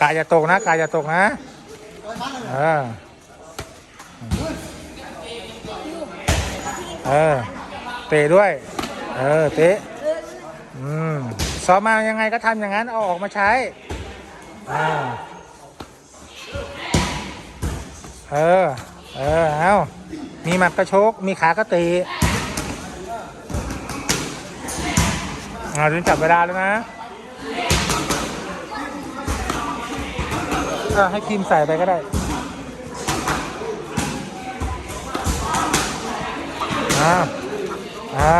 กาอย่าตกนะกาอย่าตกนะเออเออเตะด้วย เออเตะอืมซ้อมมายังไงก็ทำอย่างนั้นเอาออกมาใช้อ่าเออ เออ เอามีหมัดกระชก มีขากระตีเอาถึงจับเวลาแล้วนะ อให้พิมใส่ไปก็ได้อ่าอ่า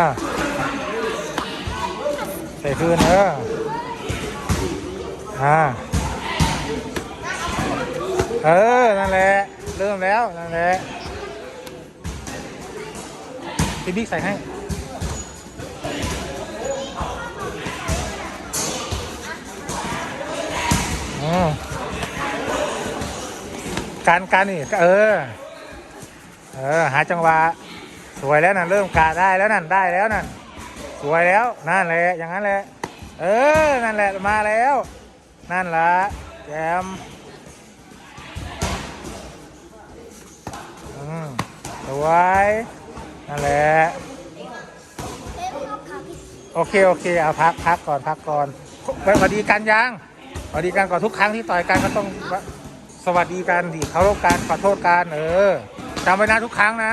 ใส่คืนเอออ่าเออ นั่นแหละ เริ่มแล้ว นั่นแหละพี่บิ๊กใส่ให้อืม การการนี่เออ เออ หาจังหวะสวยแล้วนั่นเริ่มกาได้แล้วนั่นได้แล้วนั่นสวยแล้วนั่นแหละอย่างนั้นแหละเออ นั่นแหละมาแล้ว นั่นละแยมอืมสวยนั่นแหละโอเคโอเคเอาพักพักก่อนพักก่อนสวัสดีกันยังสวัสดีกันก่อนทุกครั้งที่ต่อยกันก็ต้อง สวัสดีกันดีเคารพกันขอโทษกันเออจำไว้นะทุกครั้งนะ